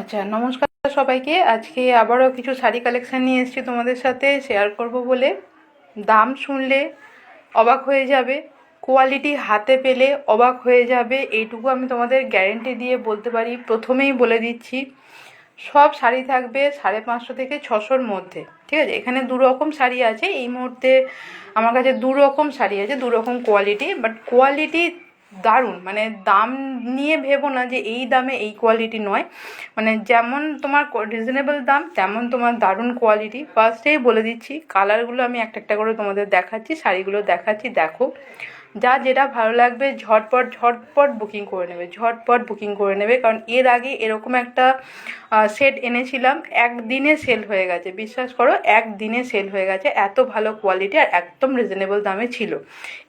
আচ্ছা নমস্কার সবাইকে। আজকে আবারও কিছু শাড়ি কালেকশান নিয়ে এসেছি তোমাদের সাথে শেয়ার করব বলে। দাম শুনলে অবাক হয়ে যাবে কোয়ালিটি হাতে পেলে অবাক হয়ে যাবে, এইটুকু আমি তোমাদের গ্যারেন্টি দিয়ে বলতে পারি। প্রথমেই বলে দিচ্ছি, সব শাড়ি থাকবে সাড়ে পাঁচশো থেকে ছশোর মধ্যে, ঠিক আছে? এখানে দু রকম শাড়ি আছে, এই মুহূর্তে আমার কাছে দু রকম শাড়ি আছে দু রকম কোয়ালিটি বাট কোয়ালিটি দারুণ মানে দাম নিয়ে ভেবো না যে এই দামে এই কোয়ালিটি নয়। মানে যেমন তোমার রিজনেবল দাম, তেমন তোমার দারুণ কোয়ালিটি ফার্স্টেই বলে দিচ্ছি কালারগুলো আমি একটা একটা করে তোমাদের দেখাচ্ছি, শাড়িগুলো দেখাচ্ছি, দেখো। যা যেটা ভালো লাগবে, ঝটপট ঝটপট বুকিং করে নেবে, ঝটপট বুকিং করে নেবে। কারণ এর আগে এরকম একটা সেট এনেছিলাম, একদিনে সেল হয়ে গেছে। বিশ্বাস করো, একদিনে সেল হয়ে গেছে, এত ভালো কোয়ালিটি আর একদম রিজনেবল দামে ছিল।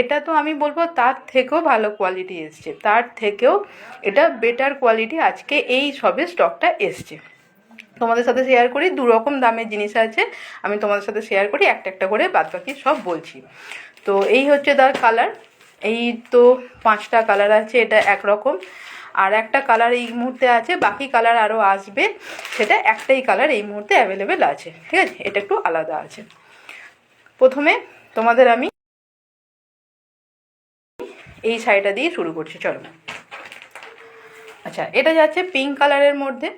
এটা তো আমি বলব, তার থেকেও ভালো কোয়ালিটি এসছে। তার থেকেও এটা বেটার কোয়ালিটি আজকে এই সবে স্টকটা এসছে। তোমাদের সাথে শেয়ার করি দু রকম দামের জিনিস আছে। আমি তোমাদের সাথে শেয়ার করি, একটা একটা করে বাদ বাকি সব বলছি। তো এই হচ্ছে তার কালার এই তো পাঁচটা কালার আছে, এটা একরকম। আর একটা কালার এই মুহূর্তে আছে, বাকি কালার আরও আসবে। সেটা একটাই কালার এই মুহূর্তে অ্যাভেলেবেল আছে, ঠিক আছে? এটা একটু আলাদা আছে। প্রথমে তোমাদের আমি এই শাড়িটা দিয়ে শুরু করছি, চলো। আচ্ছা এটা যাচ্ছে পিঙ্ক কালারের মধ্যে,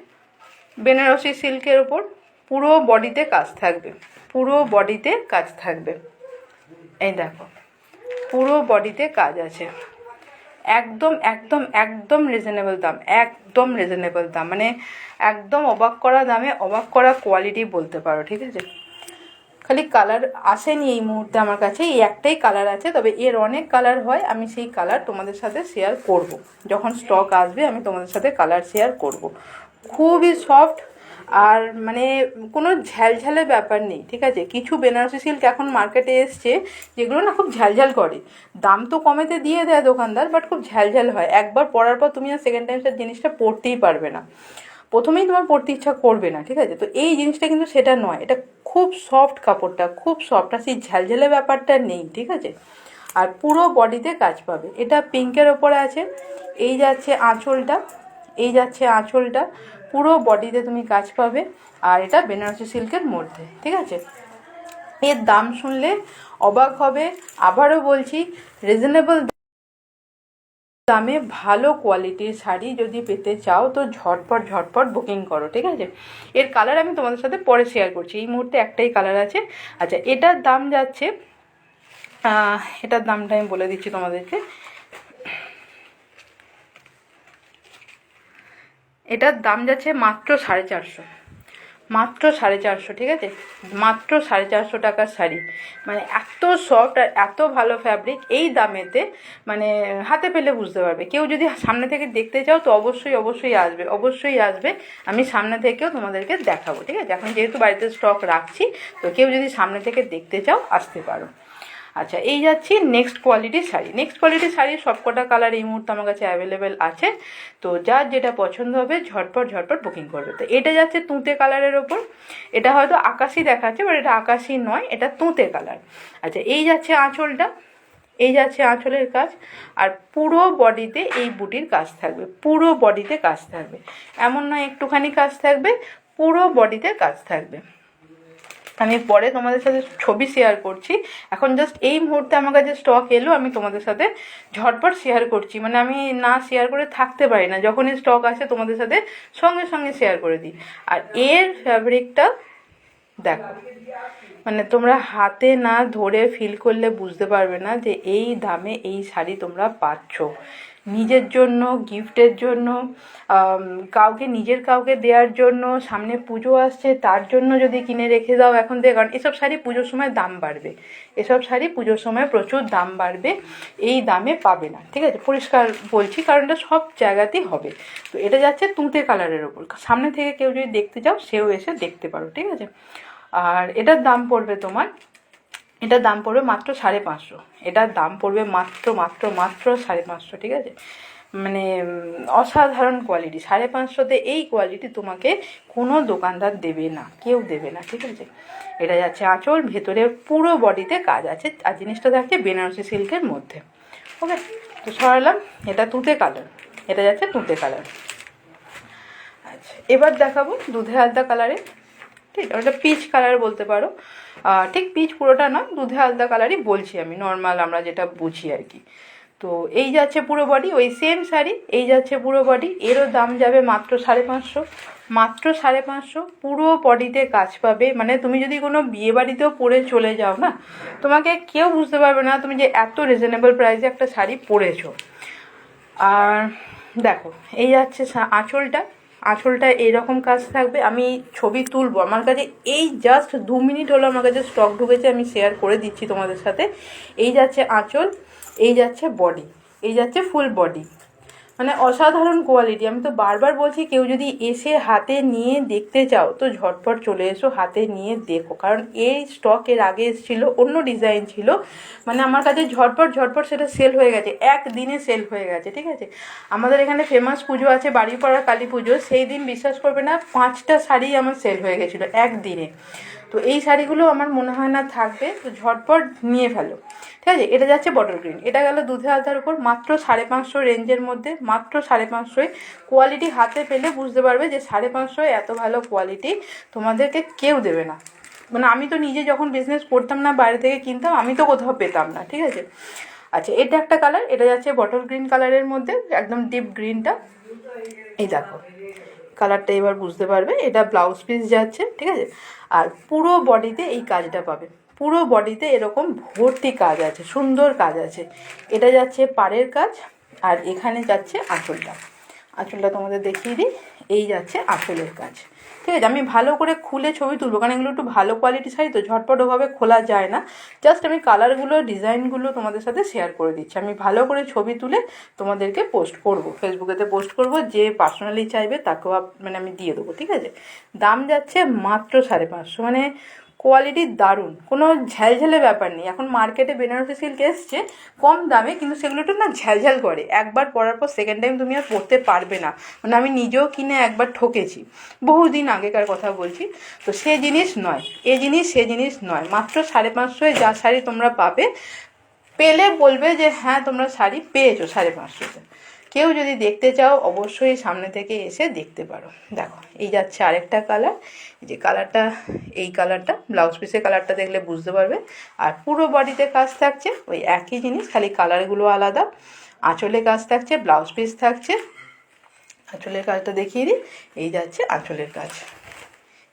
বেনারসি সিল্কের ওপর, পুরো বডিতে কাজ থাকবে, পুরো বডিতে কাজ থাকবে। এই দেখো। পুরো বডিতে কাজ আছে একদম একদম একদম রিজনেবল দাম, একদম রিজনেবল দাম মানে একদম অবাক করা দামে, অবাক করা কোয়ালিটি বলতে পারো, ঠিক আছে খালি কালার আসেনি এই মুহূর্তে আমার কাছে, এই একটাই কালার আছে, তবে এর অনেক কালার হয়, আমি সেই কালার তোমাদের সাথে শেয়ার করব। যখন স্টক আসবে, আমি তোমাদের সাথে কালার শেয়ার করব। খুবই সফট আর মানে কোনো ঝ্যালঝ্যালের ব্যাপার নেই, ঠিক আছে? কিছু বেনারসি সিল্ক এখন মার্কেটে এসছে, যেগুলো না খুব ঝ্যালঝ্যাল করে। দাম তো কমেতে দিয়ে দেয় দোকানদার বাট খুব ঝ্যালঝ্যাল হয়। একবার পরার পর তুমি আর সেকেন্ড টাইম সে জিনিসটা পরতেই পারবে না। প্রথমেই তোমার পরতে ইচ্ছা করবে না, ঠিক আছে? তো এই জিনিসটা কিন্তু সেটা নয়। এটা খুব সফট কাপড়টা, খুব সফট আর সেই ঝালঝালে ব্যাপারটা নেই, ঠিক আছে? আর পুরো বডিতে কাজ পাবে। এটা পিঙ্কের ওপরে আছে, এই যাচ্ছে আঁচলটা, এই যাচ্ছে আঁচলটা। পুরো বডিতে তুমি কাজ পাবে, আর এটা বেনারসি সিল্কের মধ্যে, ঠিক আছে? এর দাম শুনলে অবাক হবে। আবারও বলছি রিজনেবল দামে ভালো কোয়ালিটির শাড়ি যদি পেতে চাও, তো ঝটপট ঝটপট বুকিং করো, ঠিক আছে? এর কালার আমি তোমাদের সাথে পরে শেয়ার করছি। এই মুহূর্তে একটাই কালার আছে। আচ্ছা এটার দাম যাচ্ছে এটার দামটা আমি বলে দিচ্ছি তোমাদেরকে। এটার দাম যাচ্ছে মাত্র সাড়ে চারশো। মাত্র সাড়ে চারশো, ঠিক আছে? মাত্র সাড়ে চারশো টাকার শাড়ি। মানে এত সফট আর এত ভালো ফ্যাব্রিক এই দামেতে মানে হাতে পেলে বুঝতে পারবে। কেউ যদি সামনে থেকে দেখতে চাও তো অবশ্যই অবশ্যই আসবে অবশ্যই আসবে। আমি সামনে থেকেও তোমাদেরকে দেখাবো, ঠিক আছে? এখন যেহেতু বাড়িতে স্টক রাখছি, তো কেউ যদি সামনে থেকে দেখতে চাও, আসতে পারো। আচ্ছা এই যাচ্ছি নেক্সট কোয়ালিটির শাড়ি। নেক্সট কোয়ালিটির শাড়ির সবকটা কালার এই মুহূর্তে আমার কাছে অ্যাভেলেবেল আছে। তো যার যেটা পছন্দ হবে, ঝটপট ঝটপট বুকিং করবে। তো এটা যাচ্ছে তুঁতে কালারের ওপর। এটা হয়তো আকাশি দেখাচ্ছে বাট এটা আকাশি নয়, এটা তুঁতে কালার আচ্ছা এই যাচ্ছে আঁচলটা। এই যাচ্ছে আঁচলের কাজ। আর পুরো বডিতে এই বুটির কাজ থাকবে। পুরো বডিতে কাজ থাকবে। এমন নয়, একটুখানি কাজ থাকবে। পুরো বডিতে কাজ থাকবে। আমি পরে তোমাদের সাথে ছবি শেয়ার করছি। এখন জাস্ট এই মুহূর্তে আমার কাছে স্টক এলো, আমি তোমাদের সাথে ঝটপট শেয়ার করছি। মানে আমি না শেয়ার করে থাকতে পারি না, যখনই স্টক আসে তোমাদের সাথে সঙ্গে সঙ্গে শেয়ার করে দিই। আর এর ফ্যাব্রিকটা দেখো মানে তোমরা হাতে না ধরে ফিল করলে বুঝতে পারবে না যে এই দামে এই শাড়ি তোমরা পাচ্ছ। নিজের জন্য, গিফটের জন্য কাউকে, নিজের কাউকে দেওয়ার জন্য, সামনে পুজো আসছে, তার জন্য যদি কিনে রেখে দাও এখন দিয়ে কারণ এসব শাড়ি পুজোর সময় দাম বাড়বে। এসব শাড়ি পুজোর সময় প্রচুর দাম বাড়বে, এই দামে পাবে না। ঠিক আছে? পরিষ্কার বলছি কারণ এটা সব জায়গাতেই হবে। তো এটা যাচ্ছে তুঁতে কালারের ওপর। সামনে থেকে কেউ যদি দেখতে চাও, সেও এসে দেখতে পারো। ঠিক আছে? আর এটার দাম পড়বে তোমার এটার দাম পড়বে মাত্র সাড়ে পাঁচশো। এটার দাম পড়বে মাত্র মাত্র মাত্র সাড়ে পাঁচশো, ঠিক আছে? মানে অসাধারণ কোয়ালিটি সাড়ে পাঁচশোতে এই কোয়ালিটি তোমাকে কোনো দোকানদার দেবে না, কেউ দেবে না, ঠিক আছে? এটা যাচ্ছে আঁচল, ভেতরে পুরো বডিতে কাজ আছে। আর জিনিসটা থাকছে বেনারসি সিল্কের মধ্যে। ওকে? তো সরালাম, এটা তুঁতে কালার এটা যাচ্ছে তুঁতে কালার আচ্ছা এবার দেখাবো দুধে আলতা কালারে ঠিক ওটা পিচ কালার বলতে পারো। ঠিক পিচ পুরোটা না, দুধে আলতা কালারই বলছি আমি নর্মাল আমরা যেটা বুঝি আর কি। তো এই যাচ্ছে পুরো বডি ওই সেম শাড়ি, এই যাচ্ছে পুরো বডি এরও দাম যাবে মাত্র সাড়ে পাঁচশো। মাত্র সাড়ে পাঁচশো, পুরো বডিতে কাজ পাবে। মানে তুমি যদি কোনো বিয়ে বাড়িতেও পরে চলে যাও না, তোমাকে কেউ বুঝতে পারবে না তুমি যে এত রিজনেবল প্রাইসে একটা শাড়ি পরেছো। আর দেখো, এই যাচ্ছে আঁচলটা। আঁচলটা এরকম কাজ থাকবে, আমি ছবি তুলবো। আমার কাছে এই জাস্ট দু মিনিট হলো আমার কাছে স্টক ঢুকেছে, আমি শেয়ার করে দিচ্ছি তোমাদের সাথে। এই যাচ্ছে আঁচল, এই যাচ্ছে বডি এই যাচ্ছে ফুল বডি মানে অসাধারণ কোয়ালিটি আমি তো বারবার বলছি, কেউ যদি এসে হাতে নিয়ে দেখতে চাও, তো ঝটপট চলে এসো, হাতে নিয়ে দেখো। কারণ এই স্টক এর আগে এসেছিল, অন্য ডিজাইন ছিল। মানে আমার কাছে ঝটপট ঝটপট সেটা সেল হয়ে গেছে। একদিনে সেল হয়ে গেছে, ঠিক আছে? আমাদের এখানে ফেমাস পুজো আছে বাড়িপাড়া কালী পুজো। সেই দিন বিশ্বাস করবে না, পাঁচটা শাড়ি আমার সেল হয়ে গেছিল, একদিনে। তো এই শাড়িগুলো আমার মনে হয় না থাকবে, তো ঝটপট নিয়ে ফেলো। ঠিক আছে? এটা যাচ্ছে বটল গ্রিন। এটা গেল দুধে আলতার উপর, মাত্র সাড়ে পাঁচশো রেঞ্জের মধ্যে, মাত্র সাড়ে পাঁচশোয়। কোয়ালিটি হাতে পেলে বুঝতে পারবে যে সাড়ে পাঁচশোয় এত ভালো কোয়ালিটি তোমাদেরকে কেউ দেবে না। মানে আমি তো নিজে যখন বিজনেস করতাম না, বাইরে থেকে কিনতাম, আমি তো কোথাও পেতাম না, ঠিক আছে? আচ্ছা এটা একটা কালার এটা যাচ্ছে বটল গ্রিন কালারের মধ্যে, একদম ডিপ গ্রিনটা এই দেখো। কালারটা এবার বুঝতে পারবে। এটা ব্লাউজ পিস যাচ্ছে, ঠিক আছে? আর পুরো বডিতে এই কাজটা পাবে। পুরো বডিতে এরকম ভর্তি কাজ আছে, সুন্দর কাজ আছে। এটা যাচ্ছে পাড়ের কাজ, আর এখানে যাচ্ছে আঁচলটা। আঁচলটা তোমাদের দেখিয়ে দিই। এই যাচ্ছে আঁচলের কাজ। ঠিক আছে? আমি ভালো করে খুলে ছবি তুলবো, কারণ এগুলো একটু ভালো কোয়ালিটি শাড়ি, তো ঝটপট ওভাবে খোলা যায় না। জাস্ট আমি কালারগুলো ডিজাইনগুলো তোমাদের সাথে শেয়ার করে দিচ্ছি। আমি ভালো করে ছবি তুলে তোমাদেরকে পোস্ট করব। ফেসবুকেতে পোস্ট করব, যে পার্সোনালি চাইবে তাকেও মানে আমি দিয়ে দেবো, ঠিক আছে? দাম যাচ্ছে মাত্র সাড়ে পাঁচশো। মানে কোয়ালিটি দারুণ। কোনো ঝ্যালঝ্যালে ব্যাপার নেই। এখন মার্কেটে বেনারসি সিল্ক এসছে, কম দামে, কিন্তু সেগুলো একটু না ঝ্যালঝ্যাল করে। একবার পরার পর সেকেন্ড টাইম তুমি আর পরতে পারবে না। মানে আমি নিজেও কিনে একবার ঠকেছি। বহুদিন আগেকার কথা বলছি। তো সে জিনিস নয়। এ জিনিস, সে জিনিস নয়। মাত্র সাড়ে পাঁচশোয় যা শাড়ি তোমরা পাবে, পেলে বলবে যে হ্যাঁ তোমরা শাড়ি পেয়েছ সাড়ে পাঁচশোতে। কেউ যদি দেখতে চাও, অবশ্যই সামনে থেকে এসে দেখতে পারো। দেখো, এই যাচ্ছে আরেকটা কালার যে কালারটা এই কালারটা ব্লাউজ পিসের কালারটা দেখলে বুঝতে পারবে। আর পুরো বডিতে কাজ থাকছে, ওই একই জিনিস, খালি কালারগুলো আলাদা। আঁচলে কাজ থাকছে ব্লাউজ পিস থাকছে। আঁচলের কাজটা দেখিয়ে দিই। এই যাচ্ছে আঁচলের কাজ।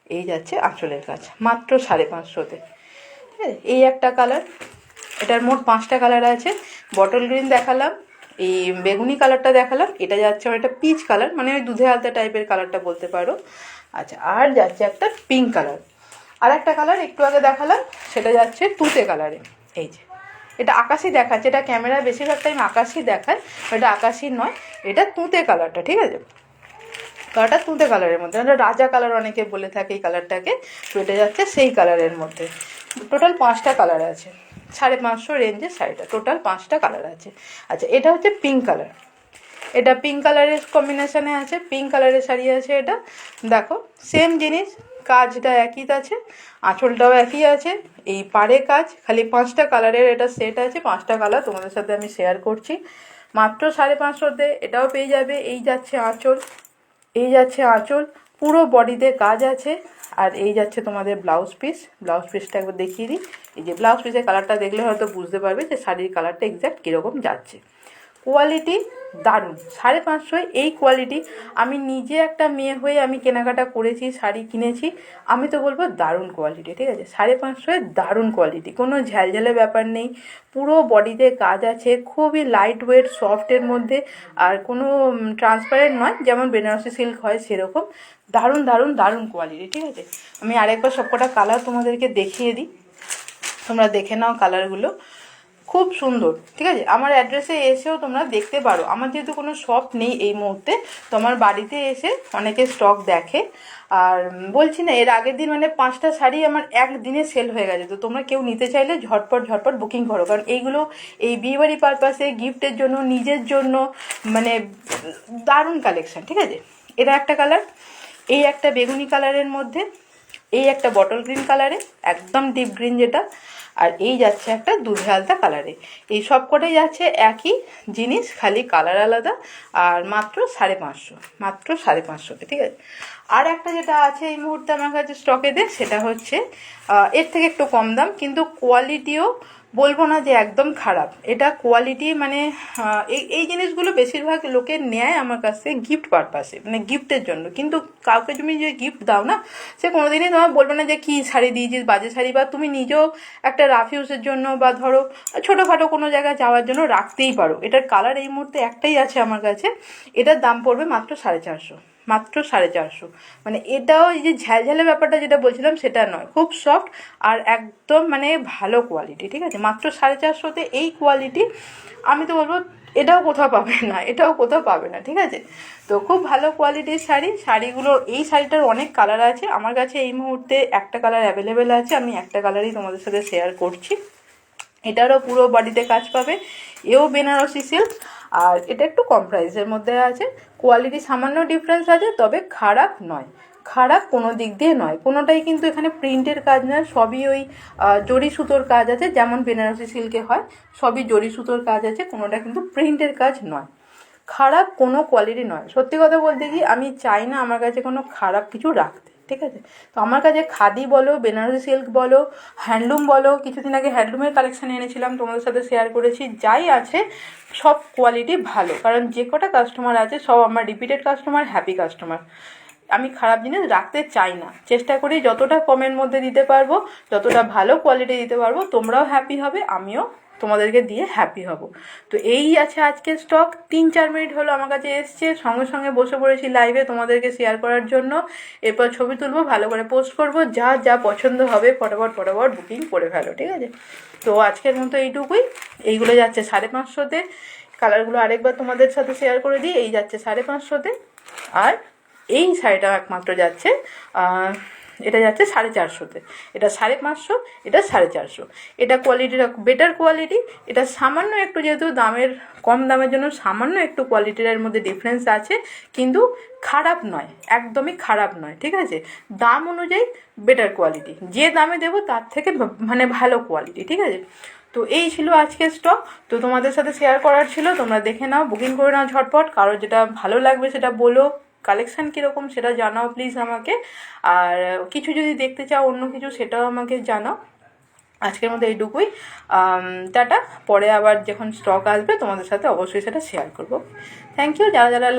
এই যাচ্ছে আঁচলের কাজ, মাত্র সাড়ে পাঁচশোতে। ঠিক আছে? এই একটা কালার এটার মোট পাঁচটা কালার আছে। বটল গ্রিন দেখালাম। এই বেগুনি কালারটা দেখালাম, এটা যাচ্ছে আমার একটা পিচ কালার মানে ওই দুধে আলতা টাইপের কালারটা বলতে পারো। আচ্ছা আর যাচ্ছে একটা পিঙ্ক কালার আর একটা কালার একটু আগে দেখালাম, সেটা যাচ্ছে তুতে কালারে এই যে, এটা আকাশি দেখাচ্ছে, এটা ক্যামেরা বেশিরভাগ টাইম আকাশি দেখায়, এটা আকাশি নয়, এটা তুঁতে কালারটা ঠিক আছে? কালারটা তুঁতে কালারের মধ্যে এটা রাজা কালার অনেকে বলে থাকে এই কালারটাকে তো এটা যাচ্ছে সেই কালারের মধ্যে। টোটাল পাঁচটা কালার আছে। সাড়ে পাঁচশো রেঞ্জের শাড়িটা, টোটাল পাঁচটা কালার আছে। আচ্ছা এটা হচ্ছে পিঙ্ক কালার এটা পিঙ্ক কালারের কম্বিনেশানে আছে পিঙ্ক কালারের শাড়ি আছে এটা। দেখো সেম জিনিস, কাজটা একই আছে, আঁচলটাও একই আছে, এই পাড়ে কাজ, খালি পাঁচটা কালারের এটা সেট আছে, পাঁচটা কালার তোমাদের সাথে আমি শেয়ার করছি। মাত্র সাড়ে পাঁচশোতে এটাও পেয়ে যাবে, এই যাচ্ছে আঁচল, এই যাচ্ছে আঁচল, পুরো বডিতে কাজ আছে। আর এই যাচ্ছে তোমাদের ব্লাউজ পিস ব্লাউজ পিসটা একবার দেখিয়ে দিই। এই যে ব্লাউজ পিসের কালারটা দেখলে হয়তো বুঝতে পারবে যে শাড়ির কালারটা এক্স্যাক্ট কীরকম যাচ্ছে। কোয়ালিটি দারুণ। সাড়ে পাঁচশোয় এই কোয়ালিটি আমি নিজে একটা মেয়ে হয়ে আমি কেনাকাটা করেছি, শাড়ি কিনেছি, আমি তো বলব দারুণ কোয়ালিটি ঠিক আছে? সাড়ে পাঁচশোয় দারুণ কোয়ালিটি কোনো ঝালঝালে ব্যাপার নেই, পুরো বডিতে কাজ আছে, খুবই লাইট ওয়েট সফটের মধ্যে, আর কোনো ট্রান্সপারেন্ট নয়, যেমন বেনারসি সিল্ক হয় সেরকম, দারুণ দারুণ দারুণ কোয়ালিটি ঠিক আছে? আমি আরেকবার সবকটা কালার তোমাদেরকে দেখিয়ে দিই, তোমরা দেখে নাও কালারগুলো খুব সুন্দর, ঠিক আছে? আমার অ্যাড্রেসে এসেও তোমরা দেখতে পারো। আমার যেহেতু কোনো শপ নেই এই মুহূর্তে, তো আমার বাড়িতে এসে অনেকে স্টক দেখে। আর বলছি না, এর আগের দিন মানে পাঁচটা শাড়ি আমার একদিনে সেল হয়ে গেছে। তো তোমরা কেউ নিতে চাইলে ঝটপট ঝটপট বুকিং করো। কারণ এইগুলো এই বিয়েবাড়ি পারপাসে গিফটের জন্য, নিজের জন্য মানে দারুণ কালেকশান ঠিক আছে? এটা একটা কালার এই একটা বেগুনি কালারের মধ্যে, এই একটা বটল গ্রিন কালারে একদম ডিপ গ্রিন যেটা। আর এই যাচ্ছে একটা দুধে আলতা কালারে এই সব কটাই যাচ্ছে একই জিনিস, খালি কালার আলাদা আর মাত্র সাড়ে পাঁচশো, মাত্র সাড়ে পাঁচশোতে, ঠিক আছে? আর একটা যেটা আছে এই মুহূর্তে আমার কাছে স্টকে দেয় সেটা হচ্ছে এর থেকে একটু কম দাম, কিন্তু কোয়ালিটিও বলব না যে একদম খারাপ। এটা কোয়ালিটি মানে এই এই জিনিসগুলো বেশিরভাগ লোকে নেয় আমার কাছে গিফট পারপাসে মানে গিফটের জন্য। কিন্তু কাউকে তুমি যে গিফট দাও না, সে কোনোদিনই তোমার বলবে না যে কী শাড়ি দিয়েছিস, বাজে শাড়ি, বা তুমি নিজেও একটা রাফ ইউজের জন্য, বা ধরো, ছোটোখাটো কোনো জায়গায় যাওয়ার জন্য রাখতেই পারো। এটার কালার এই মুহূর্তে একটাই আছে আমার কাছে। এটার দাম পড়বে মাত্র সাড়ে চারশো। মাত্র সাড়ে চারশো। মানে এটাও এই যে ঝালঝালে ব্যাপারটা যেটা বলছিলাম, সেটা নয়। খুব সফট আর একদম মানে ভালো কোয়ালিটি ঠিক আছে? মাত্র সাড়ে চারশোতে এই কোয়ালিটি আমি তো বলব এটাও কোথাও পাবে না, এটাও কোথাও পাবে না, ঠিক আছে? তো খুব ভালো কোয়ালিটির শাড়ি। শাড়িগুলো, এই শাড়িটার অনেক কালার আছে। আমার কাছে এই মুহূর্তে একটা কালার অ্যাভেলেবেল আছে, আমি একটা কালারই তোমাদের সাথে শেয়ার করছি। এটারও পুরো বডিতে কাজ পাবে। এও বেনারসি সিল্ক আর এটা একটু কম প্রাইসের মধ্যে আছে। কোয়ালিটি সামান্য ডিফারেন্স আছে, তবে খারাপ নয়। খারাপ কোনো দিক দিয়ে নয়। কোনোটাই কিন্তু এখানে প্রিন্টের কাজ নয়, সবই ওই জরি সুতোর কাজ আছে, যেমন বেনারসি সিল্কে হয়, সবই জরি সুতোর কাজ আছে, কোনোটা কিন্তু প্রিন্টের কাজ নয়। খারাপ কোনো কোয়ালিটি নয়। সত্যি কথা বলতে কি, আমি চাই না আমার কাছে কোনো খারাপ কিছু রাখতে। ঠিক আছে? তো আমার কাছে খাদি বলো, বেনারসি সিল্ক বলো হ্যান্ডলুম বলো, কিছুদিন আগে হ্যান্ডলুমের কালেকশন এনেছিলাম, তোমাদের সাথে শেয়ার করেছি। যাই আছে, সব কোয়ালিটি ভালো। কারণ যে কটা কাস্টমার আছে, সব আমার রিপিটেড কাস্টমার হ্যাপি কাস্টমার আমি খারাপ জিনিস রাখতে চাই না। চেষ্টা করি যতটা কমের মধ্যে দিতে পারব, যতটা ভালো কোয়ালিটি দিতে পারব, তোমরাও হ্যাপি হবে, আমিও তোমাদেরকে দিয়ে হ্যাপি হব। তো এই আছে আজকের স্টক তিন, চার মিনিট হলো আমার কাছে এসছে। সঙ্গে সঙ্গে বসে পড়েছি লাইভে তোমাদেরকে শেয়ার করার জন্য। এরপর ছবি তুলবো, ভালো করে পোস্ট করব। যা যা পছন্দ হবে, ফটাফট ফটাফট বুকিং করে ফেলো, ঠিক আছে? তো আজকের মতো এইটুকুই। এইগুলো যাচ্ছে সাড়ে পাঁচশোতে। কালারগুলো আরেকবার তোমাদের সাথে শেয়ার করে দিই। এই যাচ্ছে সাড়ে পাঁচশোতে। আর এই শাড়িটা একমাত্র যাচ্ছে। এটা যাচ্ছে সাড়ে চারশোতে। এটা সাড়ে পাঁচশো, এটা সাড়ে চারশো। এটা কোয়ালিটিটা বেটার কোয়ালিটি এটা সামান্য একটু যেহেতু দামের, কম দামের জন্য সামান্য একটু কোয়ালিটির মধ্যে ডিফারেন্স আছে, কিন্তু খারাপ নয়, একদমই খারাপ নয়, ঠিক আছে? দাম অনুযায়ী বেটার কোয়ালিটি যে দামে দেবো তার থেকে মানে ভালো কোয়ালিটি ঠিক আছে? তো এই ছিল আজকের স্টক তো তোমাদের সাথে শেয়ার করার ছিল, তোমরা দেখে নাও বুকিং করে নাও ঝটপট। কারোর যেটা ভালো লাগবে সেটা বলো। কালেকশান কীরকম সেটা জানাও প্লিজ আমাকে। আর কিছু যদি দেখতে চাও, অন্য কিছু সেটাও আমাকে জানাও। আজকের মধ্যে এইটুকুই। টাটা। পরে আবার যখন স্টক আসবে, তোমাদের সাথে অবশ্যই সেটা শেয়ার করব। থ্যাংক ইউ যারা যারা